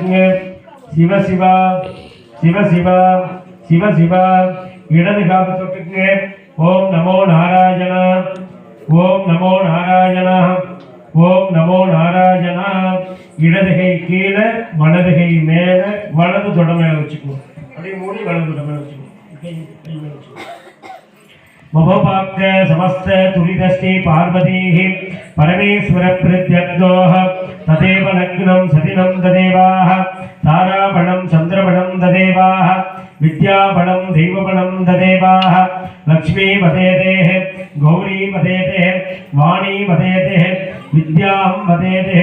சிவ சிவா சிவ சிவா சிவ சிவா இடது காப்பு தொட்டுக்குங்க ஓம் நமோ நாராயணா ஓம் நமோ நாராயணா ஓம் நமோ நாராயணா இடது கை கீழே வலது கை மேலே வலது தொட மேல வச்சுக்குவோம் அப்படியே மூடி வலது தொட மேல మమోపాబ్జ సమస్త తురిదష్టి పార్వతీ పరమేశ్వర ప్రత్యగ్దోహ తదేవ లగ్నం సతినం దదేవాహ తారాపణం చంద్రపణం దదేవాహ విద్యాపణం దైవపణం దదేవాహ లక్ష్మీ వదేదే గౌరీ విద్యాం వదేదే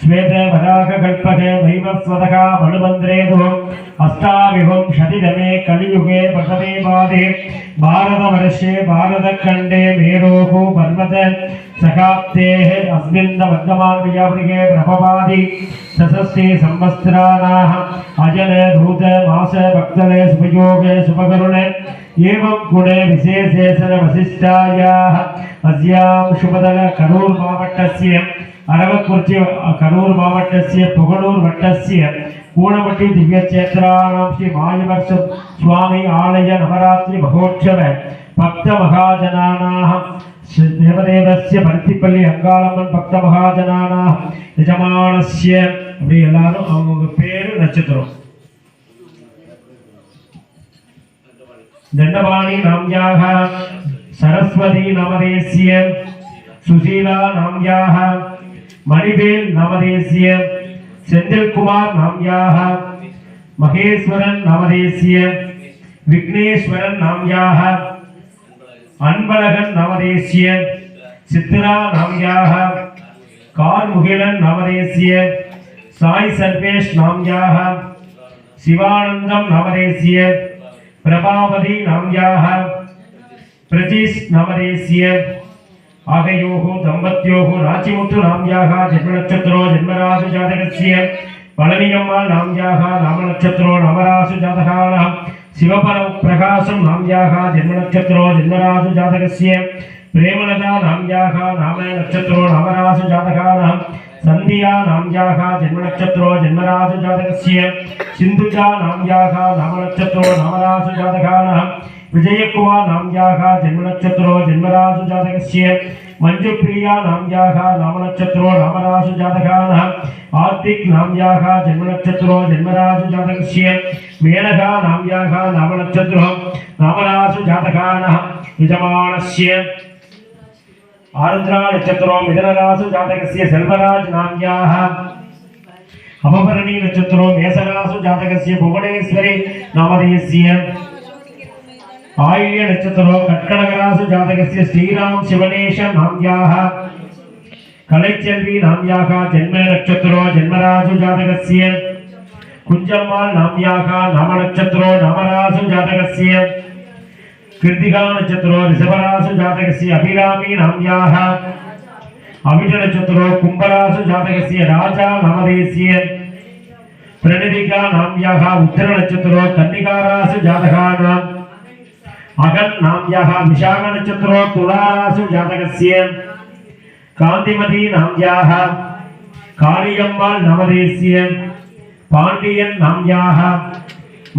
श्वेत वराह कल्पक वैवस्वतः मनुमन्त्रेतु अष्टाविंशतितमे कलियुगे प्रथमे पादे भारतवर्षे भारतखण्डे मेरोः पर्वत सखाप्तेः अस्मिन् वर्धमानवियावृगे प्रभवादि सशस्ते संवत्सराणाः अजन धूत मास भक्तले शुभयोगे शुभकरुण एवं गुणे विशेषेशन वसिष्ठायाः अस्यां शुभदल करूर् मावट्टस्य அரவக்குறிச்சி கரூர் மாவட்டசிய புகழூர் வட்டசிய ஊனமட்டி திவ்யக்ஷேத்திராணாம் ஸ்ரீ மாயவர்ஷம் சுவாமி ஆலய நவராத்திரி மகோற்சவ பக்த மகாஜனானாக தேவதேவசிய பருத்திப்பள்ளி அங்காளம்மன் பக்த மகாஜனானாக நிஜமானசிய அப்படி எல்லாரும் அவங்கவுங்க பேரு நட்சத்திரம். தண்டபாணி நாம்யாக சரஸ்வதி நமதேசிய சுசீலா நாம்யாக மணிவேல் நவதேசிய செந்தில்குமார் நாம்யாக மகேஸ்வரன் நவதேசிய விக்னேஸ்வரன் நாம்யாக அன்பழகன் நவதேசிய சித்திரா நாம்யாக கார்முகிலன் நவதேசிய சாய் சர்வேஷ் நாம்யாக சிவானந்தம் நவதேசிய பிரபாவதி நாம்யாக பிரதீஷ் நவதேசிய ఆగయోః దంపత్యోః రాచిముత్తు నామ్యాః జన్మనక్షత్రో జన్మరాశు జాతకస్య. పళనియమ్మ నామ్యాః నామనక్షత్రో నవరాశు జాతకానాం. శివపర ప్రకాశం నామ్యాః జన్మనక్షత్రో జన్మరాశు జాతకస్య. ప్రేమలతా నామ్యాః నామనక్షత్రో నవరాశు జాతకానాం. संध्या नाम्याः जन्मनक्षत्रो जन्मराशुजातकस्य सिन्धुजा नाम्याः नामनक्षत्रो नामराशुजातकानः विजयकुवा नाम्याः जन्मनक्षत्रो जन्मराशुजातकस्य मञ्जुप्रिया नाम्याः नामनक्षत्रो नामराशुजातकानः आर्तिक् नाम्याः जन्मनक्षत्रो जन्मराशुजातकस्य मेनका नाम्याः नामनक्षत्रो नामराशुजातकानः यजमानस्य ఆరుద్ర నక్షత్రో మిథునరాసు జాతకస్య సెల్వరాజ్ నామ్యాః అపభరణి నక్షత్రో మేషరాసు జాతకస్య భువనేశ్వరి నామధేయస్య ఆయుళ్య నక్షత్రో కట్కడగరాసు జాతకస్య శ్రీరామ్ శివనేశ నామ్యాః కలైచెల్వి నామ్యాః జన్మ నక్షత్రో జన్మరాజు జాతకస్య కుంజమ్మాల్ నామ్యాః నామ నక్షత్రో నామరాజు జాతకస్య कृतिका चतुरो ऋषभरासु जातकस्य अभिरामी नाम्याः अभिजन चतुरो कुम्भरासु जातकस्य राजा नामधेयस्य प्रणिदिका नाम्याः उत्तरण चतुरो कन्निकारासु जातकानां। अगन नाम्याः विशाखनक्षत्रो तुलारासु जातकस्य। कांतिमती नाम्याः कालियम्माल् नामधेयस्य पांडियन नाम्याः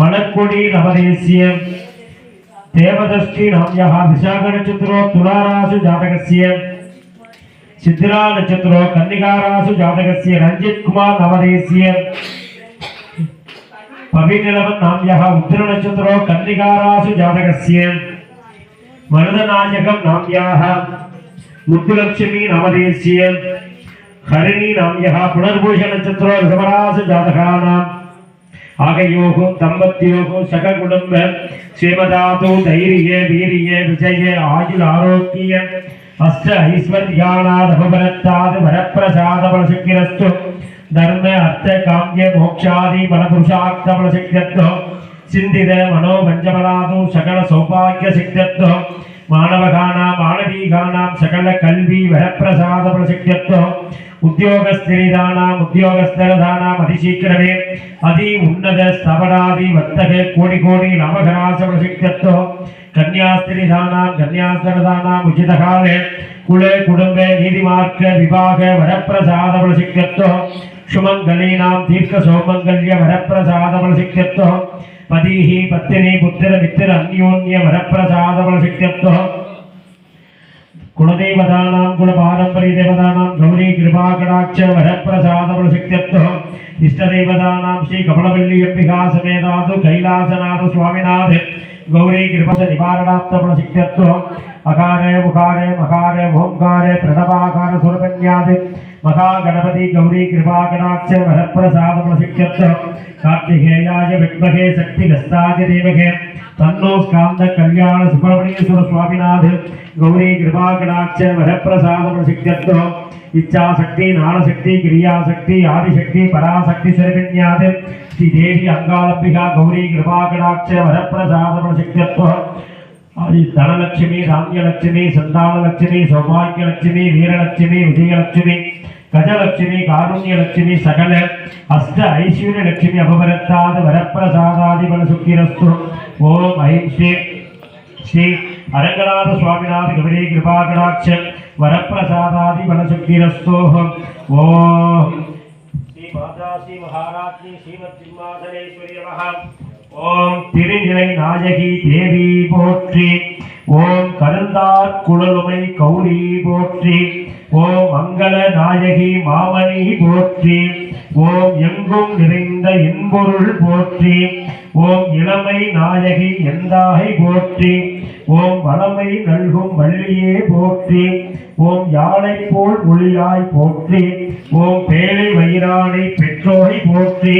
मणक्कोडी नामधेयस्य देवदृष्टिनाम्यः विशाखनक्षत्रो तुलारासु जातकस्य सिद्धिरानक्षत्रो कन्निकारासु जातकस्य रञ्जित्कुमार नवदेस्य पविनिलवन्नाम्यः उत्तरनक्षत्रो कन्निकारासु जातकस्य मरुदनायकं नाम्याः मुक्तिलक्ष्मी नवदेस्य हरिणी नाम्यः पुनर्भूषणक्षत्रो ऋषभरासु जातकानाम् ஆகையோக தம்பத்தியோகோ சக குடும்ப ஸ்ரீமதாது தைரிய வீரிய விஜய ஆயுள் ஆரோக்கிய அஷ்ட ஐஸ்வர்யானாத் அபபரத்தாது வரப்பிரசாத பலசுக்கிரஸ்து தர்ம அர்த்த காமிய மோக்ஷாதி பலபுருஷார்த்த பலசக்கிரஸ்து சிந்தித மனோ பஞ்சபலாது சகல சௌபாகிய சிக்தத்வ மாணவகானாம் ஆணவீகானாம் சகல கல்வி வரப்பிரசாத பிரசித்தியத்துவ உத்தியோகஸ்திரிதானாம் உத்தியோகஸ்தரதானாம் அதிசீக்கிரமே அதி உன்னத ஸ்தபனாதி வர்த்தக கோடி கோடி நாமகராச பிரசித்தியத்துவ கன்யாஸ்திரிதானாம் கன்யாஸ்தரதானாம் உச்சிதகாலே குல குடும்ப நீதிமார்க்க விவாக வரப்பிரசாத பிரசித்தியத்துவ సుమంగళీనాం దీర్ఘ సౌమంగళ్య వరప్రసాదబల శక్త్యత్వ పతీహి పత్తిని పుత్ర మిత్ర అన్యోన్య వరప్రసాదబల శక్త్యత్వ కులదేవతానాం కుల దేవతానాం గౌరీ కృపాకటాక్ష ఇష్టదేవతానాం శ్రీ కమలవల్లి అంబిగా సమేదాదు కైలాసనాథ స్వామినాథ్ गौरी कृपा निवारणात्मशिक्षत्वम् अकारे उकारे मकारे ओंकारे प्रणवाकार सुरपन्यादि महागणपति गौरी कृपागणाक्ष वरप्रसादमशिक्षत्वम् कार्तिकेयाय विद्महे शक्तिगस्ताय देवके तन्नो स्कान्त कल्याण सुब्रह्मण्य सुरस्वामिनाथ गौरी कृपागणाक्ष वरप्रसादमशिक्षत्वम् இச்சாசக்தி ஞானசக்தி கிரியாசக்தி ஆதிசக்தி பராசக்தி சிறவிஞாதி ஸ்ரீ தேவி அங்காலம்பிகா கௌரி கிருபாகடாட்ச வரப்பிரசாதம சக்தித்வம் தனலட்சுமி தானியலட்சுமி சந்தானலட்சுமி சௌபாகியலட்சுமி வீரலட்சுமி விஜயலட்சுமி கஜலட்சுமி காருண்யலட்சுமி சகல அஷ்ட ஐஸ்வர்யலட்சுமி அபவரத்தாது வரப்பிரசாதாதிபல சுக்கிரஸ்து ஓம் ஐம் ஸ்ரீ ஸ்ரீ அரங்கநாத சுவாமிநாத கவிதை கிருபாகடாட்ச வரப்பிரசாதாதி வனசக்திரஸ்தோகம் ஓம் ஸ்ரீ மாதாசி மகாராஜ்னி ஸ்ரீமத் சிம்மாசனேஸ்வரி நமகம் ஓம் திருநிலை நாயகி தேவி போற்றி ஓம் கருந்தார் குழலுமை கௌரி போற்றி ஓம் மங்கள நாயகி மாமணி போற்றி ஓம் எங்கும் நிறைந்த இன்பொருள் போற்றி ஓம் இளமை நாயகி எந்தாகை போற்றி ஓம் வளமை நல்கும் வள்ளியே போற்றி ஓம் யானை போல் ஒளியாய் போற்றி ஓம் பேழை வயிறானை பெற்றோரை போற்றி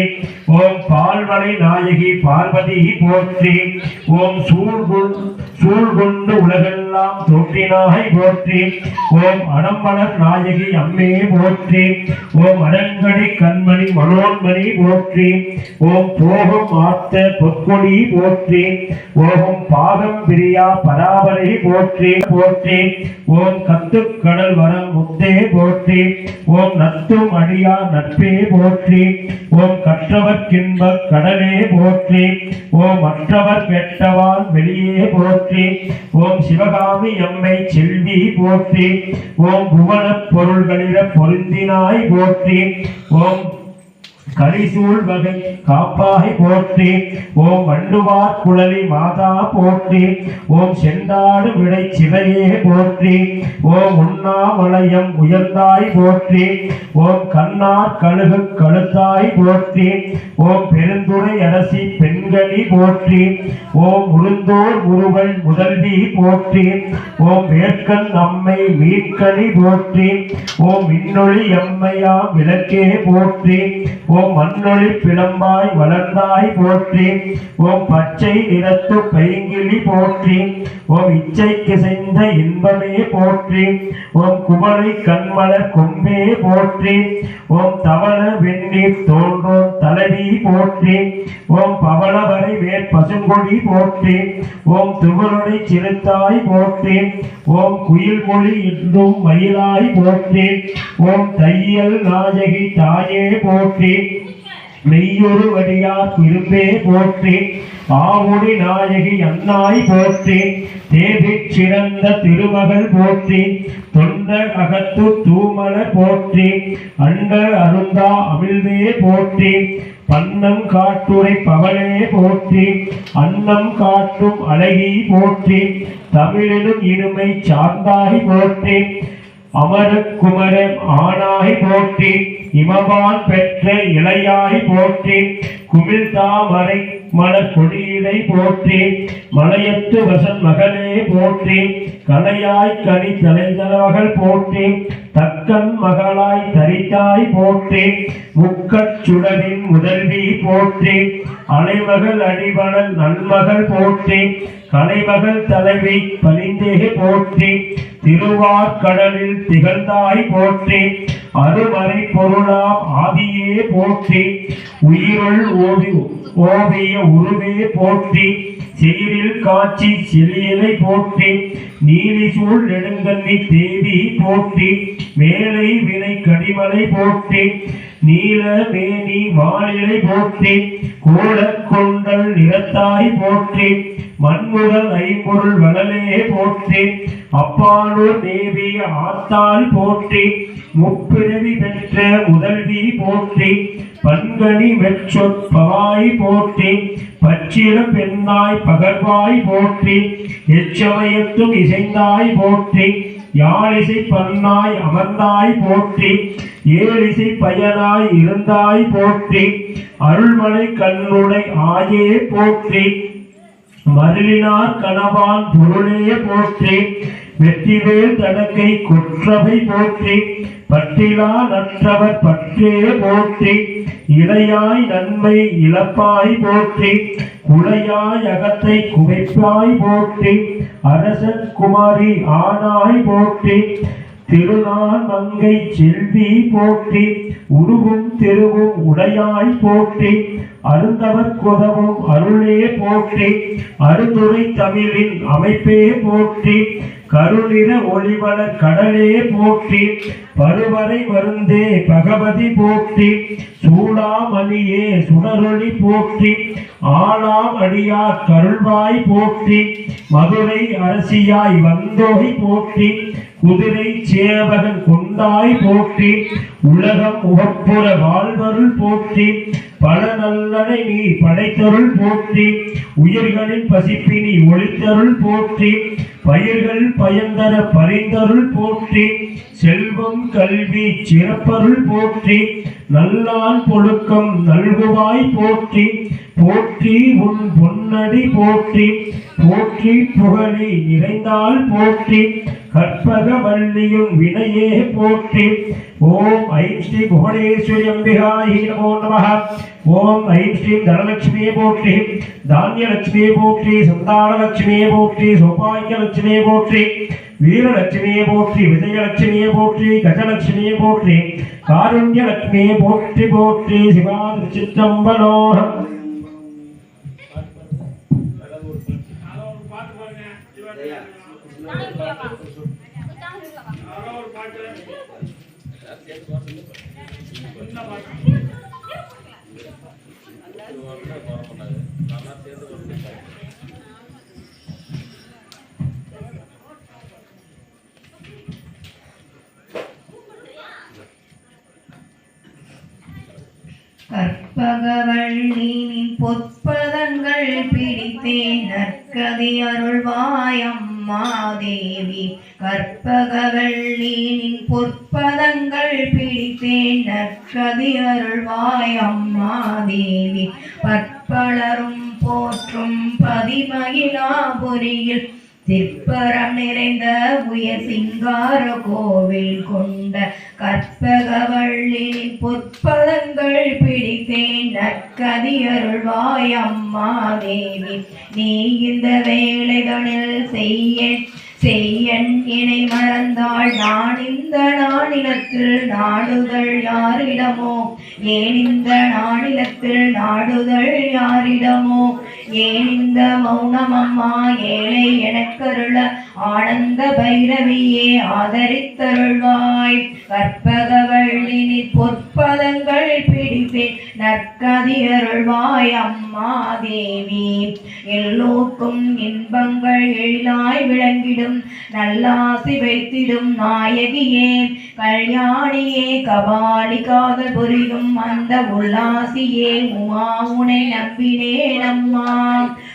ஓம் பால்வளை நாயகி பார்வதி போற்றி ஓம் சூழ்குள் சூழ்கொண்டு உலகெல்லாம் தோற்றினாய் போற்றி ஓம் அடம்பளர் நாயகி அம்மே போற்றி ஓம் அடங்கடி கண்மணி மனோன்மணி போற்றி ஓம் போகம் ஆத்த பொற்கொடி போற்றி ஓம் பாகம் பிரியா பராபரை போற்றி போற்றி ஓம் கத்துக்கடல் வரம் முத்தே போற்றி ஓம் நத்தும் அடியா நட்பே போற்றி ஓம் கற்றவர்க்கின்ப கடலே போற்றி ஓம் மற்றவர் பெற்றவான் வெளியே போற்றி ஓம் சிவகாமி எம்மை செல்வி போற்றி ஓம் புவனப் பொருள்களிட பொருந்தினாய் போற்றி ஓம் கரிசூழ் வகை காப்பாகி போற்றி. ஓம் வண்டுவார் குழலி மாதா போற்றி. ஓம் செண்டாடு விடை சிவையே போற்றி. ஓம் உண்ணாமலயம் உயர்ந்தாய் போற்றி. ஓம் கண்ணார் கழுகு கழுத்தாய் போற்றி. ஓம் பெருந்துரை அரசி பெண்களி போற்றி. ஓம் உளுந்தோர் உருவல் முதல்வி போற்றி. ஓம் வேர்க்கண் அம்மை மீட்கனி போற்றி. ஓம் விண்ணொளி எம்மையா விளக்கே போற்றி. ஓம் மண்ணொளி பிளம்பாய் வளர்ந்தாய் போற்றி. ஓம் பச்சை நிறத்து பைங்கிழி போற்றி. ஓம் இச்சைக்கு செய்த இன்பமே போற்றி. ஓம் குமலை கண்மலர் கொம்பே போற்றி. ஓம் தவள வெண்ணீர் தோன்றோம் தலைவி போற்றி. ஓம் பவளவரை வேர் பசுங்கொடி போற்றி. ஓம் துவருடை சிறுத்தாய் போற்றி. ஓம் குயில் மொழி இன்றும் மயிலாய் போற்றி. ஓம் தையல் நாயகி தாயே போற்றி. மெய்யொரு வடியார் திரும்பே போற்றி. ஆவுடி நாயகி அன்னாய் போற்றி. தேவி சிறந்த திருமகள் போற்றி. தொண்டர் அகத்து தூமலர் போற்றி. அண்டர் அருந்தா அமிழ்வே போற்றி. பன்னம் காட்டுரை பவளே போற்றி. அன்னம் காட்டும் அழகி போற்றி. தமிழினும் இனிமை சார்ந்தாய் போற்றி. அமரக்குமரன் ஆனாய் போற்றி இமவான் பெற்ற இளையாய் போற்றி. குமிழ் தாமரை மலர் கொடியிடை போற்றி மலையத்து வசன் மகனே போற்றி கலையாய் கனி தலைதலமகள் போற்றி தக்கன் மகளாய் தரித்தாய் போற்றி முக்கச் சுடரின் முதல்வி போற்றி அலைமகள் அடிபணல் நன்மகள் போற்றி கலைமகள் தலைவி பளிந்தே போற்றி திருவார்கடலில் திகழ்ந்தாய் போற்றி அருமறை பொருளாம் ஆதியே போற்றி உயிருள் ஓவி ஓவிய உருவே போற்றி சீரில் காட்சி செலியலை போற்றி நீலி சூழ் நெடுங்கல்வி தேவி போற்றி மேலை வினை கடிமலை போற்றி நீல மேனி வானிலை போற்றி கூட கொண்டல் நிறத்தாய் போற்றி மண்முதல் ஐம்பொருள் வளலே போற்றி அப்பாலூர் தேவி ஆத்தால் போற்றி முப்பிறவி பெற்ற முதல்வி போற்றி பன்கனி வெற்றொற்பவாய் போற்றி பச்சில பெண்ணாய் பகர்வாய் போற்றி எச்சமயத்தும் இசைந்தாய் போற்றி யாழிசை பண்ணாய் அமர்ந்தாய் போற்றி ஏழிசை பயனாய் இருந்தாய் போற்றி அருள்மலை கண்ணுடை ஆயே போற்றி. மருளினார் கணவான் பொருளே போற்றி வெற்றிவேல் தனக்கை கொற்றவை போற்றி பட்டிலா நற்றவர் பற்றே போற்றி இளையாய் நன்மை இழப்பாய் போற்றி குலையாய் அகத்தை குவைப்பாய் போற்றி அரசன் குமாரி ஆனாய் போற்றி திருநாள் மங்கை செல்வி போற்றி உருகும் திருவும் உடையாய் போற்றி அருந்தவர் குதவும் அருளே போற்றி அருந்துரை தமிழின் அமைப்பே போற்றி கருநிற ஒளிவள கடலே போற்றி பருவரை வருந்தே பகவதி போற்றி சூடாமணியே சுடரொளி போற்றி ஆளாம் அடியார் கருள்வாய் போற்றி மதுரை அரசியாய் வந்தோகி போற்றி குதிரை சேவகன் கொண்டாய் போற்றி உலகம் உகப்புற வாழ்வருள் போற்றி பல நல்லனை நீ படைத்தருள் போற்றி உயிர்களின் பசிப்பினி ஒளித்தருள் போற்றி பயிர்கள் பயந்தர பரிந்தருள் போற்றி செல்வம் கல்வி சிறப்பருள் போற்றி நல்லான் பொழுக்கம் நல்குவாய் போற்றி போற்றி உன் பொன்னடி போற்றி போற்றி புகழி நிறைந்தால் போற்றி கற்பக வள்ளியும் வினையே போற்றி. ஓம் ஐஸ்ரீ புவனேஸ்வரி அம்பிகாயி நமோ நமः ஓம் ஐம் ஸ்ரீ தனலட்சுமியே போற்றி தானியலட்சுமியே போற்றி சந்தானலட்சுமியே போற்றி சௌபாகியலட்சுமியே போற்றி வீரலட்சுமியே போற்றி விஜயலட்சுமியே போற்றி கஜலட்சுமியே போற்றி காருண்யலட்சுமியே போற்றி போற்றி சிவா சிற்றம்பலோகம் கற்பகவள்ளி பொற்பதங்கள் பிடித்தேன் நற்கதி அருள்வாய் அம்மா தேவி பொற்பதங்கள் பிடித்தேன் நற்கதி அருள்வாய் தேவி பற்பலரும் போற்றும் பதிமகிழாபுரியில் சிற்பரம் நிறைந்த உயர் சிங்கார கோவில் கொண்ட கற்பகவள்ளி பொற்பதங்கள் பிடித்தேன். நற்கதி அருள்வாய் அம்மா தேவி நீ இந்த வேலைதனில் செய்ய செய்யன் இணை மறந்தாள். நான் இந்த நாளிலத்தில் நாடுதல் யாரிடமோ? ஏன் இந்த நாளிலத்தில் நாடுதல் யாரிடமோ? ஏன் இந்த மௌனம் அம்மா ஏழை எனக்கருள ஆனந்த பைரவியே ஆதரித்தருள்வாய். கற்பகவள்ளினி பொற்பதங்கள் பிடிப்பேன் நற்கதி அருள்வாய் அம்மா தேவி. எல்லோர்க்கும் இன்பங்கள் எழிலாய் விளங்கிடும். நல்லாசி வைத்திடும் நாயகியே. கல்யாணியே கபாலிக்காத புரியும் அந்த உல்லாசியே உமா உனை நம்பினேன் அம்மா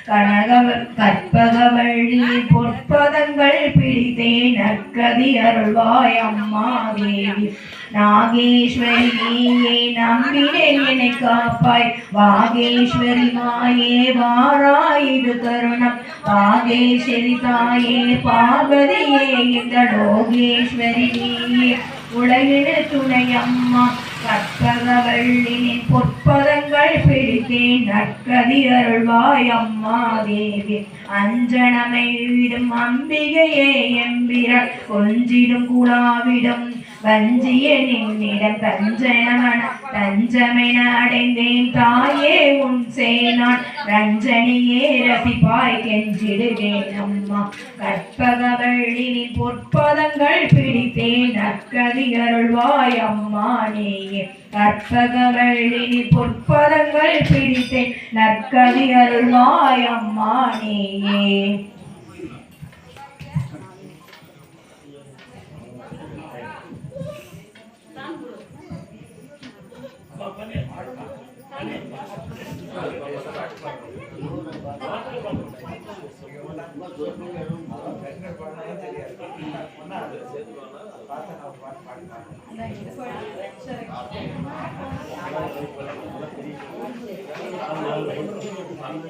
கனகவ கற்பகவள்ளி பொற்பதங்கள் பிடித்தேன் நற்கதி அருள்வாய் அம்மா தேவி. நாகேஸ்வரியே நம்பினேன் என்னை காப்பாய். வாகேஸ்வரி மாயே வாராய் இது தருணம். வாகேஸ்வரி தாயே பார்வதியே இந்த லோகேஸ்வரியே உலகின துணை அம்மா கற்பகவள்ளினின் பொற்பதங்கள் பிடித்தேன் நற்கதி அருள்வாய் அம்மா தேவி. அஞ்சனமை விடும் அம்பிகையே எம்பிர கொஞ்சிடும் குழாவிடும் வஞ்சிய நின்னிடம். தஞ்சனமன தஞ்சமென அடைந்தேன். தாயே உன் சேனான் ரஞ்சனியே ரசிப்பாய் கெஞ்சிடுவேன் அம்மா. கற்பகவள்ளினி பொற்பதங்கள் பிடித்தேன். அக்கதி அருள்வாய் அம்மா நீயே. கற்பகவள்ளினி பொற்பதங்கள் பிடித்தேன். நற்கதி அருள்வாய் அம்மா நீயே. அந்த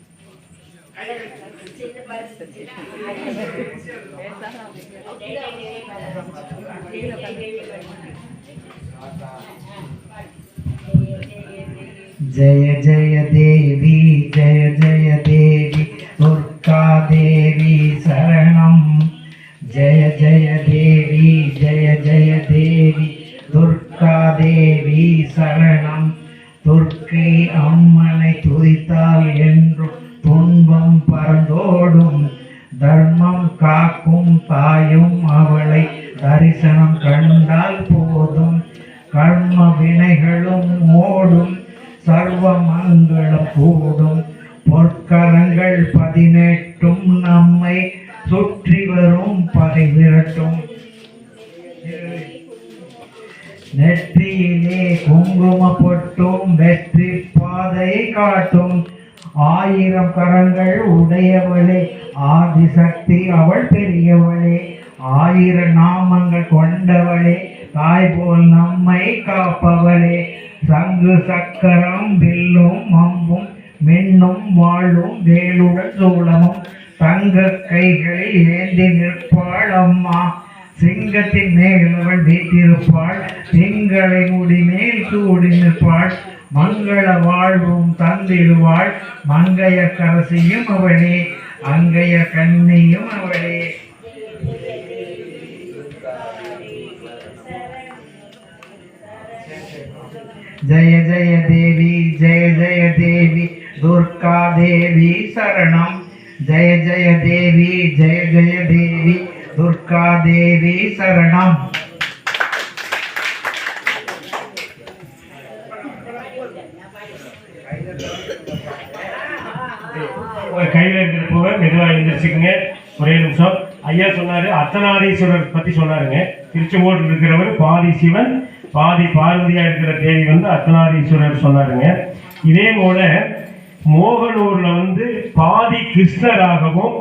जय जय देवी जय जय देवी दुर्गा देवी शरणम् जय जय देवी जय जय देवी துர்கா தேவி சரணம் துர்க்கை அம்மனை துதித்தால் தர்மம் காக்கும் தாயும் அவளை தரிசனம் கண்டால் போதும். கர்ம வினைகளும் ஓடும் சர்வ மங்களம் கூடும். பொற்கரங்கள் பதினெட்டும் நம்மை சுற்றி வரும் பகை விரட்டும். நெற்றியிலே குங்கும பொட்டும் வெற்றி பாதையை காட்டும். ஆயிரம் கரங்கள் உடையவளே ஆதிசக்தி அவள் பெரியவளே. ஆயிர நாமங்கள் கொண்டவளே தாய் போல் நம்மை காப்பவளே. சங்கு சக்கரம் வில்லும் அம்பும் மின்னும் வாழும் வேலுடன் சூளமும் தங்க கைகளில் ஏந்தி நிற்பாள் அம்மா. சிங்கத்தின் மேல் அவள் வீட்டிருப்பாள் திங்களை முடி மேல் சூடி நிற்பாள். மங்கள வாழ்வும் தந்திடுவாள் மங்கைய கரசியும் அவளே அங்கைய கண்ணியும் அவளே ஜெய ஜெய தேவி ஜெய ஜெய தேவி துர்கா தேவி சரணம். ஜெய ஜெய தேவி ஜெய ஜெய தேவி துர்கா தேவி சரணம். கையில் இருக்கிற பூவை மெதுவாக எழுந்திரிச்சுக்குங்க ஒரே நிமிஷம். ஐயா சொன்னாரு அர்த்தநாரீஸ்வரர் பத்தி சொன்னாருங்க. திருச்செங்கோட்டில் இருக்கிறவர் பாதி சிவன் பாதி பார்வதியா இருக்கிற தேவி வந்து அர்த்தநாதீஸ்வரர் சொன்னாருங்க. இதே போல மோகனூர்ல வந்து பாதி கிருஷ்ணராகவும்